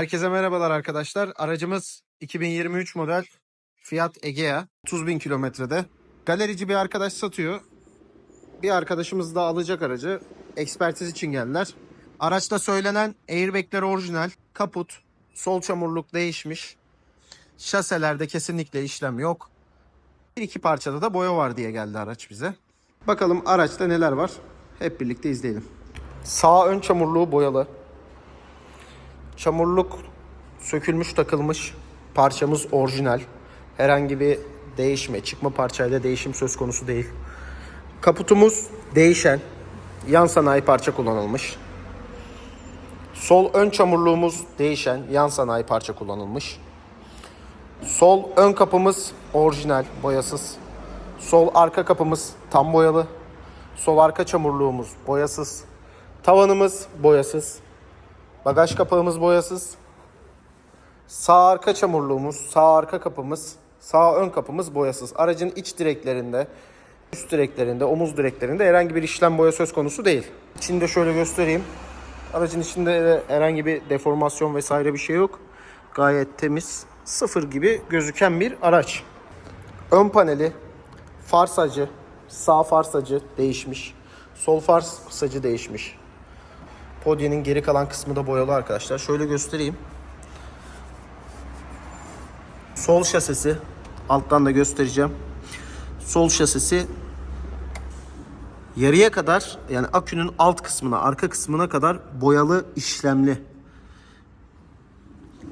Herkese merhabalar arkadaşlar. Aracımız 2023 model Fiat Egea. 30 bin kilometrede. Galerici bir arkadaş satıyor. Bir arkadaşımız da alacak aracı. Ekspertiz için geldiler. Araçta söylenen airbagler orijinal. Kaput, sol çamurluk değişmiş. Şaselerde kesinlikle işlem yok. Bir iki parçada da boya var diye geldi araç bize. Bakalım araçta neler var. Hep birlikte izleyelim. Sağ ön çamurluğu boyalı. Çamurluk sökülmüş takılmış. Parçamız orijinal. Herhangi bir değişme, çıkma parçayla değişim söz konusu değil. Kaputumuz değişen. Yan sanayi parça kullanılmış. Sol ön çamurluğumuz değişen. Yan sanayi parça kullanılmış. Sol ön kapımız orijinal, boyasız. Sol arka kapımız tam boyalı. Sol arka çamurluğumuz boyasız. Tavanımız boyasız. Bagaj kapağımız boyasız. Sağ arka çamurluğumuz, sağ arka kapımız, sağ ön kapımız boyasız. Aracın iç direklerinde, üst direklerinde, omuz direklerinde herhangi bir işlem boya söz konusu değil. İçinde şöyle göstereyim. Aracın içinde de herhangi bir deformasyon vesaire bir şey yok. Gayet temiz, sıfır gibi gözüken bir araç. Ön paneli, far sacı, sağ far sacı değişmiş. Sol far sacı değişmiş. Podyenin geri kalan kısmı da boyalı arkadaşlar. Şöyle göstereyim. Sol şasisi alttan da göstereceğim. Sol şasisi yarıya kadar yani akünün alt kısmına, arka kısmına kadar boyalı işlemli.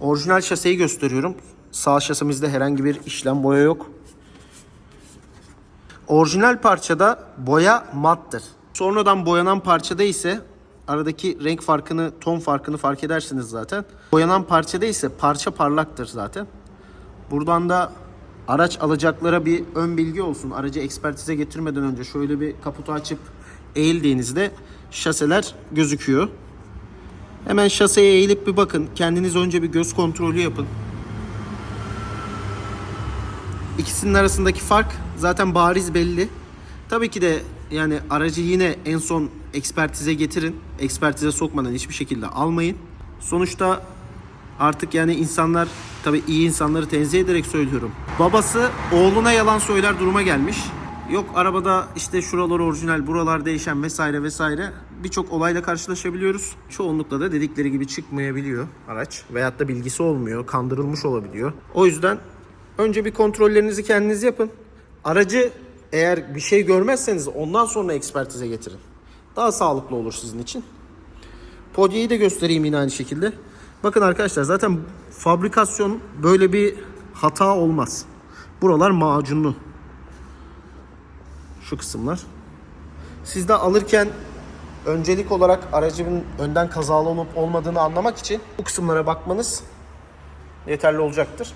Orijinal şaseyi gösteriyorum. Sağ şasimizde herhangi bir işlem boya yok. Orijinal parçada boya mattır. Sonradan boyanan parçada ise aradaki renk farkını, ton farkını fark edersiniz zaten. Boyanan parçada ise parça parlaktır zaten. Buradan da araç alacaklara bir ön bilgi olsun. Aracı ekspertize getirmeden önce şöyle bir kaputu açıp eğildiğinizde şaseler gözüküyor. Hemen şaseye eğilip bir bakın. Kendiniz önce bir göz kontrolü yapın. İkisinin arasındaki fark zaten bariz belli. Tabii ki de yani aracı yine en son ekspertize getirin. Ekspertize sokmadan hiçbir şekilde almayın. Sonuçta artık yani insanlar tabii iyi insanları tenzih ederek söylüyorum. Babası oğluna yalan söyler duruma gelmiş. Yok arabada işte şuralar orijinal, buralar değişen vesaire vesaire birçok olayla karşılaşabiliyoruz. Çoğunlukla da dedikleri gibi çıkmayabiliyor araç veyahut da bilgisi olmuyor, kandırılmış olabiliyor. O yüzden önce bir kontrollerinizi kendiniz yapın. Aracı eğer bir şey görmezseniz ondan sonra ekspertize getirin. Daha sağlıklı olur sizin için. Podyeyi de göstereyim yine aynı şekilde. Bakın arkadaşlar zaten fabrikasyon böyle bir hata olmaz. Buralar macunlu. Şu kısımlar. Siz de alırken öncelik olarak aracın önden kazalı olup olmadığını anlamak için bu kısımlara bakmanız yeterli olacaktır.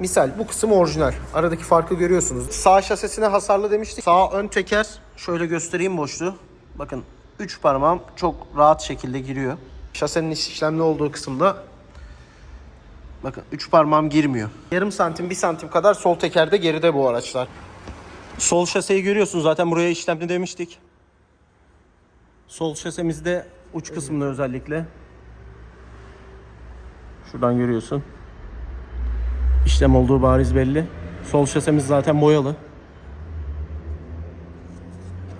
Misal bu kısım orijinal. Aradaki farkı görüyorsunuz. Sağ şasesine hasarlı demiştik. Sağ ön teker şöyle göstereyim boşluğu. Bakın 3 parmağım çok rahat şekilde giriyor. Şasenin işlemli olduğu kısımda bakın 3 parmağım girmiyor. Yarım santim 1 santim kadar sol tekerde geride bu araçlar. Sol şaseyi görüyorsunuz zaten buraya işlemli demiştik. Sol şasemizde uç kısmında özellikle. Şuradan görüyorsun. İşlem olduğu bariz belli. Sol şasemiz zaten boyalı.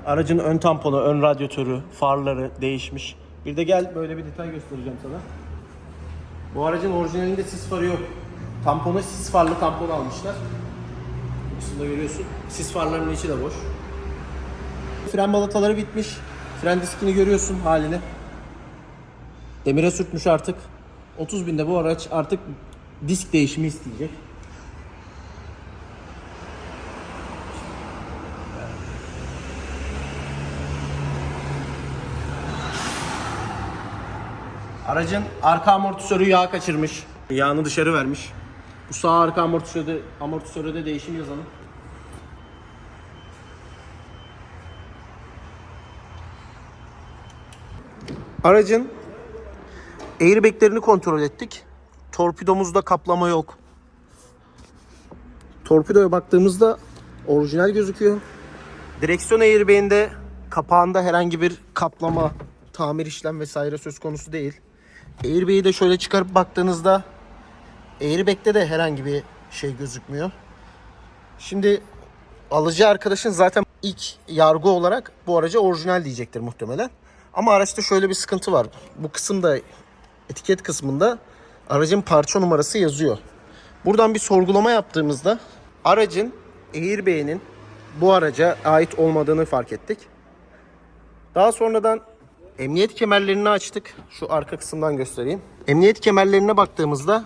Aracın ön tamponu, ön radyatörü, farları değişmiş. Bir de gel böyle bir detay göstereceğim sana. Bu aracın orijinalinde sis farı yok. Tamponu sis farlı tampon almışlar. Kısımda görüyorsun. Sis farlarının içi de boş. Fren balataları bitmiş. Fren diskini görüyorsun halini. Demire sürtmüş artık. 30 binde bu araç artık disk değişimi isteyecek. Aracın arka amortisörü yağ kaçırmış. Yağını dışarı vermiş. Bu sağ arka amortisörde, amortisöre de değişim yazalım. Aracın airbaglerini kontrol ettik. Torpidomuzda kaplama yok. Torpidoya baktığımızda orijinal gözüküyor. Direksiyon airbag'inde kapağında herhangi bir kaplama, tamir işlem vesaire söz konusu değil. Airbag'i de şöyle çıkarıp baktığınızda Airbag'de de herhangi bir şey gözükmüyor. Şimdi alıcı arkadaşın zaten ilk yargı olarak bu araca orijinal diyecektir muhtemelen. Ama araçta şöyle bir sıkıntı var. Bu kısımda etiket kısmında aracın parça numarası yazıyor. Buradan bir sorgulama yaptığımızda aracın Airbag'inin bu araca ait olmadığını fark ettik. Daha sonradan emniyet kemerlerini açtık. Şu arka kısımdan göstereyim. Emniyet kemerlerine baktığımızda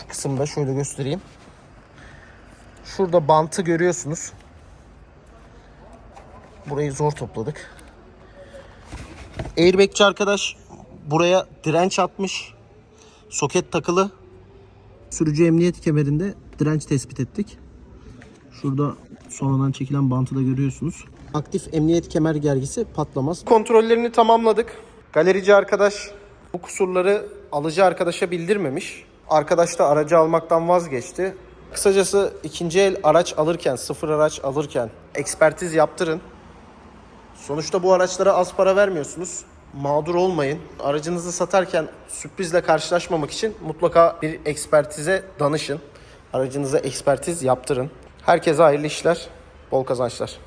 şu kısımda şöyle göstereyim. Şurada bantı görüyorsunuz. Burayı zor topladık. Airbagçi arkadaş buraya direnç atmış. Soket takılı. Sürücü emniyet kemerinde direnç tespit ettik. Şurada sonradan çekilen bantı da görüyorsunuz. Aktif emniyet kemer gergisi patlamaz. Kontrollerini tamamladık. Galerici arkadaş bu kusurları alıcı arkadaşa bildirmemiş. Arkadaş da aracı almaktan vazgeçti. Kısacası ikinci el araç alırken, sıfır araç alırken ekspertiz yaptırın. Sonuçta bu araçlara az para vermiyorsunuz. Mağdur olmayın. Aracınızı satarken sürprizle karşılaşmamak için mutlaka bir ekspertize danışın. Aracınıza ekspertiz yaptırın. Herkese hayırlı işler, bol kazançlar.